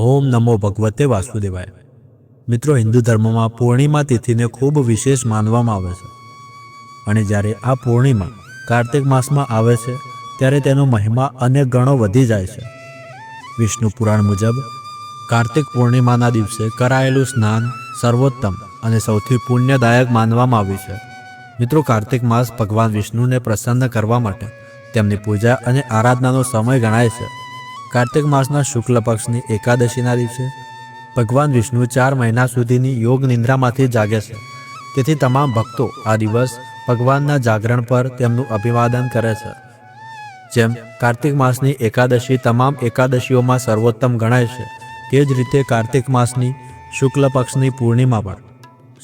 ઓમ નમો ભગવતે વાસુદેવાય. મિત્રો, હિન્દુ ધર્મમાં પૂર્ણિમા તિથિને ખૂબ વિશેષ માનવામાં આવે છે. અને જ્યારે આ પૂર્ણિમા કાર્તિક માસમાં આવે છે, ત્યારે તેનો મહિમા અનેક ગણો વધી જાય છે. વિષ્ણુ પુરાણ મુજબ, કાર્તિક પૂર્ણિમાના દિવસે કરાયેલું સ્નાન સર્વોત્તમ અને સૌથી પુણ્યદાયક માનવામાં આવ્યું છે. મિત્રો, કાર્તિક માસ ભગવાન વિષ્ણુને પ્રસન્ન કરવા માટે તેમની પૂજા અને આરાધનાનો સમય ગણાય છે. કાર્તિક માસના શુક્લ પક્ષની એકાદશીના દિવસે ભગવાન વિષ્ણુ ચાર મહિના સુધીની યોગ નિંદ્રામાંથી જાગે છે. તેથી તમામ ભક્તો આ દિવસ ભગવાનના જાગરણ પર તેમનું અભિવાદન કરે છે. જેમ કાર્તિક માસની એકાદશી તમામ એકાદશીઓમાં સર્વોત્તમ ગણાય છે, તે જ રીતે કાર્તિક માસની શુક્લ પક્ષની પૂર્ણિમા પણ.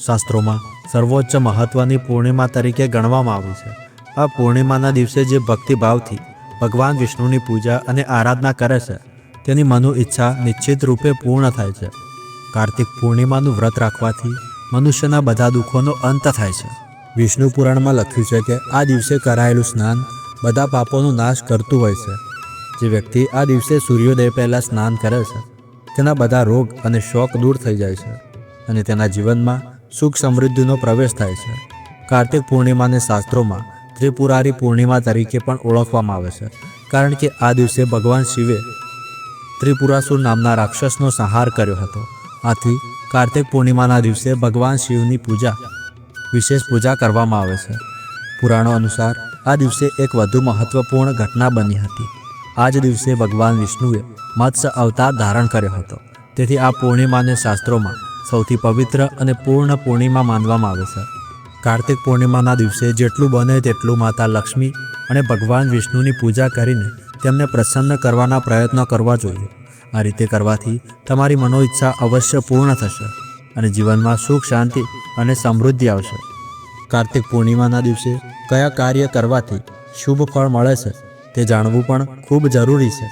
શાસ્ત્રોમાં સર્વોચ્ચ મહત્વની પૂર્ણિમા તરીકે ગણવામાં આવી છે. આ પૂર્ણિમાના દિવસે જે ભક્તિભાવથી ભગવાન વિષ્ણુની પૂજા અને આરાધના કરે છે. તેની મનુ ઈચ્છા નિશ્ચિત રૂપે પૂર્ણ થાય છે. કાર્તિક પૂર્ણિમાનું વ્રત રાખવાથી મનુષ્યના બધા દુઃખોનો અંત થાય છે. વિષ્ણુ પુરાણમાં લખ્યું છે કે આ દિવસે કરાયેલું સ્નાન બધા પાપોનો નાશ કરતું હોય છે. જે વ્યક્તિ આ દિવસે સૂર્યોદય પહેલાં સ્નાન કરે છે, તેના બધા રોગ અને શોક દૂર થઈ જાય છે અને તેના જીવનમાં સુખ સમૃદ્ધિનો પ્રવેશ થાય છે. કાર્તિક પૂર્ણિમાને શાસ્ત્રોમાં ત્રિપુરારી પૂર્ણિમા તરીકે પણ ઓળખવામાં આવે છે. કારણ કે આ દિવસે ભગવાન શિવે ત્રિપુરાસુર નામના રાક્ષસનો સંહાર કર્યો હતો. આથી કાર્તિક પૂર્ણિમાના દિવસે ભગવાન શિવની પૂજા, વિશેષ પૂજા કરવામાં આવે છે. પુરાણો અનુસાર આ દિવસે એક વધુ મહત્વપૂર્ણ ઘટના બની હતી. આ જ દિવસે ભગવાન વિષ્ણુએ મત્સ્ય અવતાર ધારણ કર્યો હતો. તેથી આ પૂર્ણિમાને શાસ્ત્રોમાં સૌથી પવિત્ર અને પૂર્ણ પૂર્ણિમા માનવામાં આવે છે. કાર્તિક પૂર્ણિમાના દિવસે જેટલું બને તેટલું માતા લક્ષ્મી અને ભગવાન વિષ્ણુની પૂજા કરીને તેમને પ્રસન્ન કરવાના પ્રયત્નો કરવા જોઈએ. આ રીતે કરવાથી તમારી મનોઈચ્છા અવશ્ય પૂર્ણ થશે અને જીવનમાં સુખ, શાંતિ અને સમૃદ્ધિ આવશે. કાર્તિક પૂર્ણિમાના દિવસે કયા કાર્ય કરવાથી શુભ ફળ મળે છે તે જાણવું પણ ખૂબ જરૂરી છે.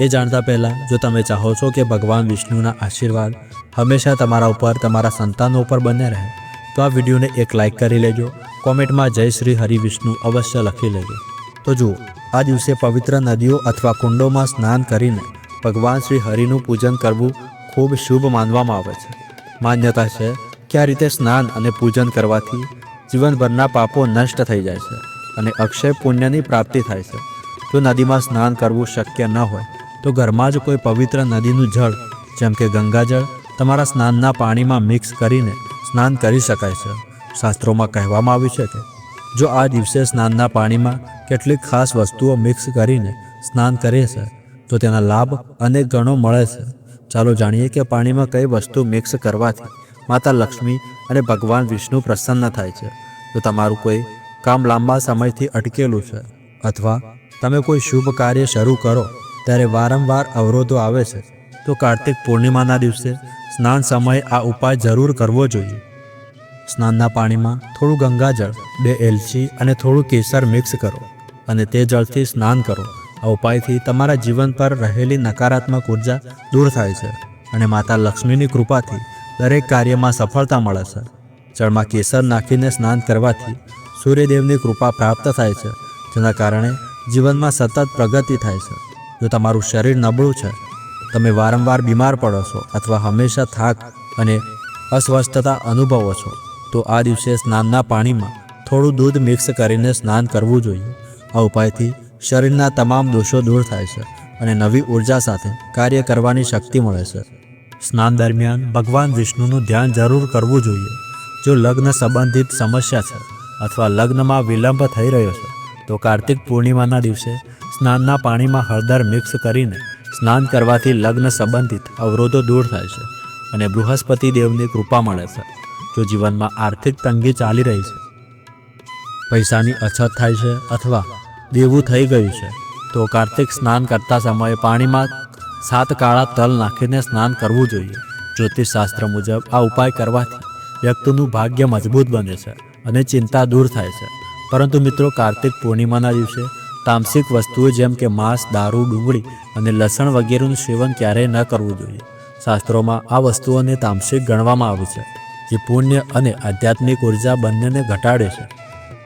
એ જાણતા પહેલાં જો તમે ચાહો છો કે ભગવાન વિષ્ણુના આશીર્વાદ હંમેશા તમારા ઉપર, તમારા સંતાનો ઉપર બને રહે તો આ વિડીયોને એક લાઇક કરી લેજો. કોમેન્ટમાં જય શ્રી હરિ વિષ્ણુ અવશ્ય લખી લેજો. તો જુઓ, આ દિવસે પવિત્ર નદીઓ અથવા કુંડોમાં સ્નાન કરીને ભગવાન શ્રી હરિનું પૂજન કરવું ખૂબ શુભ માનવામાં આવે છે. માન્યતા છે કે આ રીતે સ્નાન અને પૂજન કરવાથી જીવનભરના પાપો નષ્ટ થઈ જાય છે અને અક્ષય પુણ્યની પ્રાપ્તિ થાય છે. જો નદીમાં સ્નાન કરવું શક્ય ન હોય, તો ઘરમાં જ કોઈ પવિત્ર નદીનું જળ, જેમ કે ગંગાજળ, તમારા સ્નાનના પાણીમાં મિક્સ કરીને સ્નાન કરી શકાય છે. શાસ્ત્રોમાં કહેવામાં આવ્યું છે કે, જો આ દિવસે સ્નાનના પાણીમાં કેટલીક ખાસ વસ્તુઓ મિક્સ કરીને સ્નાન કરે છે, તો તેના લાભ અનેક ગણો મળે છે. ચાલો જાણીએ કે પાણીમાં કઈ વસ્તુ મિક્સ કરવાથી માતા લક્ષ્મી અને ભગવાન વિષ્ણુ પ્રસન્ન થાય છે. જો તમારું કોઈ કામ લાંબા સમયથી અટકેલું છે અથવા તમે કોઈ શુભ કાર્ય શરૂ કરો ત્યારે વારંવાર અવરોધો આવે છે, તો કાર્તિક પૂર્ણિમાના દિવસે સ્નાન સમયે આ ઉપાય જરૂર કરવો જોઈએ. સ્નાનના પાણીમાં થોડું ગંગાજળ, બે એલચી અને થોડું કેસર મિક્સ કરો અને તે જળથી સ્નાન કરો. આ ઉપાયથી તમારા જીવન પર રહેલી નકારાત્મક ઊર્જા દૂર થાય છે અને માતા લક્ષ્મીની કૃપાથી દરેક કાર્યમાં સફળતા મળે છે. જળમાં કેસર નાખીને સ્નાન કરવાથી સૂર્યદેવની કૃપા પ્રાપ્ત થાય છે, જેના કારણે જીવનમાં સતત પ્રગતિ થાય છે. જો તમારું શરીર નબળું છે, તમે વારંવાર બીમાર પડો છો અથવા હંમેશા થાક અને અસ્વસ્થતા અનુભવો છો તો આ દિવસે સ્નાનના પાણીમાં થોડું દૂધ મિક્સ કરીને સ્નાન કરવું જોઈએ. આ ઉપાયથી શરીરના તમામ દોષો દૂર થાય છે અને નવી ઊર્જા સાથે કાર્ય કરવાની શક્તિ મળે છે. સ્નાન દરમિયાન ભગવાન વિષ્ણુનું ધ્યાન જરૂર કરવું જોઈએ. જો લગ્ન સંબંધિત સમસ્યા છે અથવા લગ્નમાં વિલંબ થઈ રહ્યો છે, તો કાર્તિક પૂર્ણિમાના દિવસે સ્નાનના પાણીમાં હળદર મિક્સ કરીને સ્નાન કરવાથી લગ્ન સંબંધિત અવરોધો દૂર થાય છે અને બૃહસ્પતિ દેવની કૃપા મળે છે. જો જીવનમાં આર્થિક તંગી ચાલી રહી છે. પૈસાની અછત થાય છે અથવા દેવું થઈ ગયું છે, તો કાર્તિક સ્નાન કરતા સમયે પાણીમાં સાત કાળા તલ નાખીને સ્નાન કરવું જોઈએ. જ્યોતિષશાસ્ત્ર મુજબ આ ઉપાય કરવાથી વ્યક્તિનું ભાગ્ય મજબૂત બને છે અને ચિંતા દૂર થાય છે. પરંતુ મિત્રો, કાર્તિક પૂર્ણિમાના દિવસે તામસિક વસ્તુઓ જેમ કે માંસ, દારૂ, ડુંગળી અને લસણ વગેરેનું સેવન ક્યારેય ન કરવું જોઈએ. શાસ્ત્રોમાં આ વસ્તુઓને તામસિક ગણવામાં આવે છે. જે પુણ્ય અને આધ્યાત્મિક ઊર્જા બંનેને ઘટાડે છે.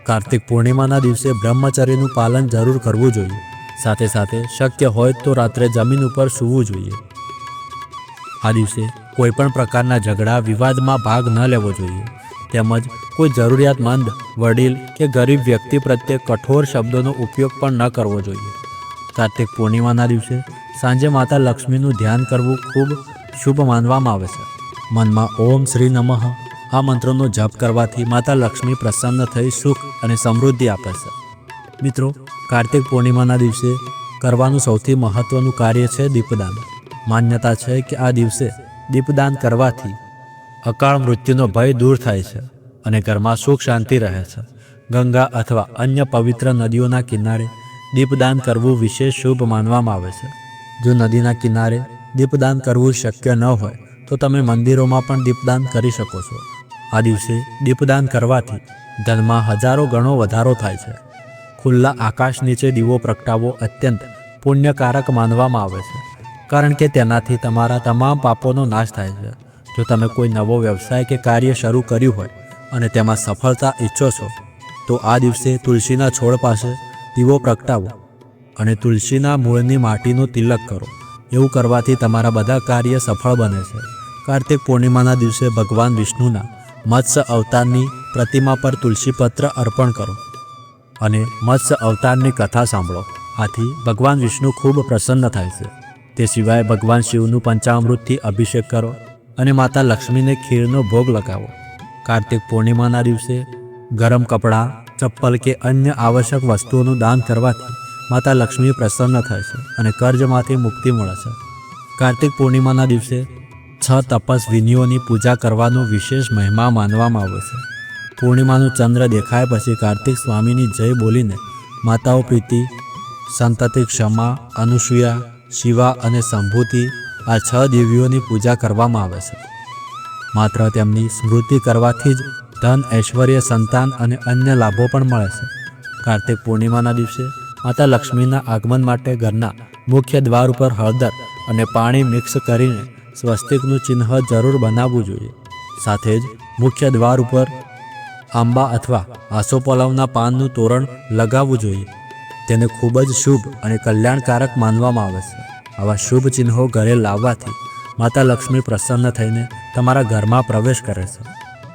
કાર્તિક પૂર્ણિમાના દિવસે બ્રહ્મચર્યનું પાલન જરૂર કરવું જોઈએ. સાથે સાથે શક્ય હોય તો રાત્રે જમીન ઉપર સૂવું જોઈએ. આ દિવસે કોઈપણ પ્રકારના ઝઘડા, વિવાદમાં ભાગ ન લેવો જોઈએ. તેમજ કોઈ જરૂરિયાતમંદ, વડીલ કે ગરીબ વ્યક્તિ પ્રત્યે કઠોર શબ્દોનો ઉપયોગ પણ ન કરવો જોઈએ. કાર્તિક પૂર્ણિમાના દિવસે સાંજે માતા લક્ષ્મીનું ધ્યાન કરવું ખૂબ શુભ માનવામાં આવે છે. મનમાં ઓમ શ્રી નમઃ. આ મંત્રનો જપ કરવાથી માતા લક્ષ્મી પ્રસન્ન થઈ, સુખ અને સમૃદ્ધિ આપે છે. મિત્રો, કાર્તિક પૂર્ણિમાના દિવસે કરવાનું સૌથી મહત્વનું કાર્ય છે દીપદાન. માન્યતા છે કે આ દિવસે દીપદાન કરવાથી અકાળ મૃત્યુનો ભય દૂર થાય છે અને ઘરમાં સુખ શાંતિ રહે છે. ગંગા અથવા અન્ય પવિત્ર નદીઓના કિનારે દીપદાન કરવું વિશેષ શુભ માનવામાં આવે છે. જો નદીના કિનારે દીપદાન કરવું શક્ય ન હોય તો તમે મંદિરોમાં પણ દીપદાન કરી શકો છો. આ દિવસે દીપદાન કરવાથી ધનમાં હજારો ગણો વધારો થાય છે. ખુલ્લા આકાશ નીચે દીવો પ્રગટાવવો અત્યંત પુણ્યકારક માનવામાં આવે છે. કારણ કે તેનાથી તમારા તમામ પાપોનો નાશ થાય છે. જો તમે કોઈ નવો વ્યવસાય કે કાર્ય શરૂ કર્યું હોય અને તેમાં સફળતા ઈચ્છો છો, તો આ દિવસે તુલસીના છોડ પાસે દીવો પ્રગટાવો અને તુલસીના મૂળની માટીનું તિલક કરો. એવું કરવાથી તમારા બધા કાર્ય સફળ બને છે. કાર્તિક પૂર્ણિમાના દિવસે ભગવાન વિષ્ણુના મત્સ્ય અવતારની પ્રતિમા પર તુલસીપત્ર અર્પણ કરો અને મત્સ્ય અવતારની કથા સાંભળો. આથી ભગવાન વિષ્ણુ ખૂબ પ્રસન્ન થાય છે. તે સિવાય ભગવાન શિવનું પંચામૃતથી અભિષેક કરો અને માતા લક્ષ્મીને ખીરનો ભોગ લગાવો. કાર્તિક પૂર્ણિમાના દિવસે ગરમ કપડાં, ચપ્પલ કે અન્ય આવશ્યક વસ્તુઓનું દાન કરવાથી માતા લક્ષ્મી પ્રસન્ન થાય છે અને કર્જમાંથી મુક્તિ મળે છે. કાર્તિક પૂર્ણિમાના દિવસે છ તપસ્વીનીઓની પૂજા કરવાનો વિશેષ મહિમા માનવામાં આવે છે. પૂર્ણિમાનું ચંદ્ર દેખાય પછી કાર્તિક સ્વામીની જય બોલીને માતાઓ પ્રીતિ, સંતતિ ક્ષમા, અનુસૂયા, શિવા અને સંભૂતિ આ છ દેવીઓની પૂજા કરવામાં આવે છે. માત્ર તેમની સ્મૃતિ કરવાથી જ ધન, ઐશ્વર્ય, સંતાન અને અન્ય લાભો પણ મળે છે. કાર્તિક પૂર્ણિમાના દિવસે માતા લક્ષ્મીના આગમન માટે ઘરના મુખ્ય દ્વાર ઉપર હળદર અને પાણી મિક્સ કરીને સ્વસ્તિકનું ચિહ્ન જરૂર બનાવવું જોઈએ. સાથે જ મુખ્ય દ્વાર ઉપર આંબા અથવા આસોપલાવના પાનનું તોરણ લગાવવું જોઈએ. તેને ખૂબ જ શુભ અને કલ્યાણકારક માનવામાં આવે છે. આવા શુભ ચિહ્નો ઘરે લાવવાથી માતા લક્ષ્મી પ્રસન્ન થઈને તમારા ઘરમાં પ્રવેશ કરે છે.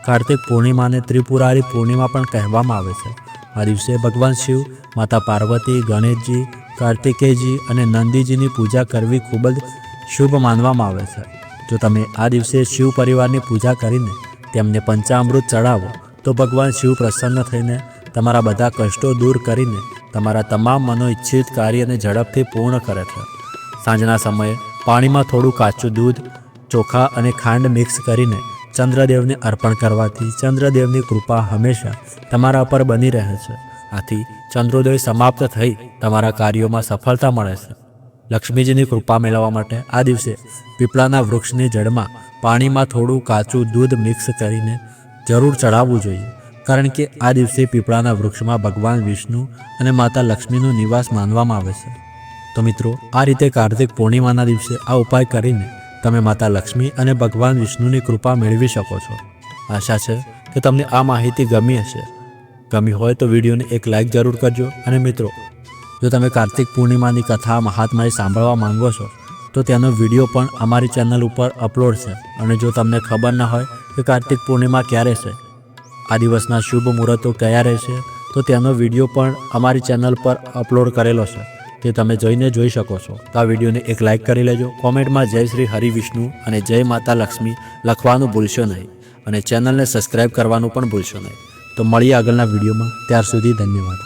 કાર્તિક પૂર્ણિમાને ત્રિપુરારી પૂર્ણિમા પણ કહેવામાં આવે છે. આ દિવસે ભગવાન શિવ, માતા પાર્વતી, ગણેશજી, કાર્તિકેયજી અને નંદીજીની પૂજા કરવી ખૂબ જ શુભ માનવામાં આવે છે. જો તમે આ દિવસે શિવ પરિવારની પૂજા કરીને તેમને પંચામૃત ચડાવો, તો ભગવાન શિવ પ્રસન્ન થઈને તમારા બધા કષ્ટો દૂર કરીને તમારા તમામ મનોઈચ્છિત કાર્યને ઝડપથી પૂર્ણ કરે છે. સાંજના સમયે પાણીમાં થોડું કાચું દૂધ, ચોખા અને ખાંડ મિક્સ કરીને ચંદ્રદેવને અર્પણ કરવાથી ચંદ્રદેવની કૃપા હંમેશા તમારા પર બની રહે છે. આથી ચંદ્રોદય સમાપ્ત થઈ તમારા કાર્યોમાં સફળતા મળે છે. લક્ષ્મીજીની કૃપા મેળવવા માટે આ દિવસે પીપળાના વૃક્ષની જડમાં પાણીમાં થોડું કાચું દૂધ મિક્સ કરીને જરૂર ચડાવવું જોઈએ. કારણ કે આ દિવસે પીપળાના વૃક્ષમાં ભગવાન વિષ્ણુ અને માતા લક્ષ્મીનું નિવાસ માનવામાં આવે છે. તો મિત્રો, આ રીતે કાર્તિક પૂર્ણિમાના દિવસે આ ઉપાય કરીને તમે માતા લક્ષ્મી અને ભગવાન વિષ્ણુની કૃપા મેળવી શકો છો. આશા છે કે તમને આ માહિતી ગમી હશે. ગમી હોય તો વિડીયોને એક લાઇક જરૂર કરજો અને મિત્રો જો તમે કાર્તિક પૂર્ણિમાની કથા મહાત્માએ સાંભળવા માંગો છો, તો તેનો વીડિયો પણ અમારી ચેનલ ઉપર અપલોડ છે. અને જો તમને ખબર ન હોય કે કાર્તિક પૂર્ણિમા ક્યારે છે, આ દિવસના શુભ મુહૂર્તો કયા રહેશે, તો તેનો વીડિયો પણ અમારી ચેનલ પર અપલોડ કરેલો છે. તે તમે જોઈને જોઈ શકો છો. તો આ વિડીયોને એક લાઇક કરી લેજો. કોમેન્ટમાં જય શ્રી હરિ વિષ્ણુ અને જય માતા લક્ષ્મી લખવાનું ભૂલશો નહીં. અને ચેનલને સબસ્ક્રાઈબ કરવાનું પણ ભૂલશો નહીં. તો મળીએ આગળના વિડીયોમાં. ત્યાર સુધી ધન્યવાદ.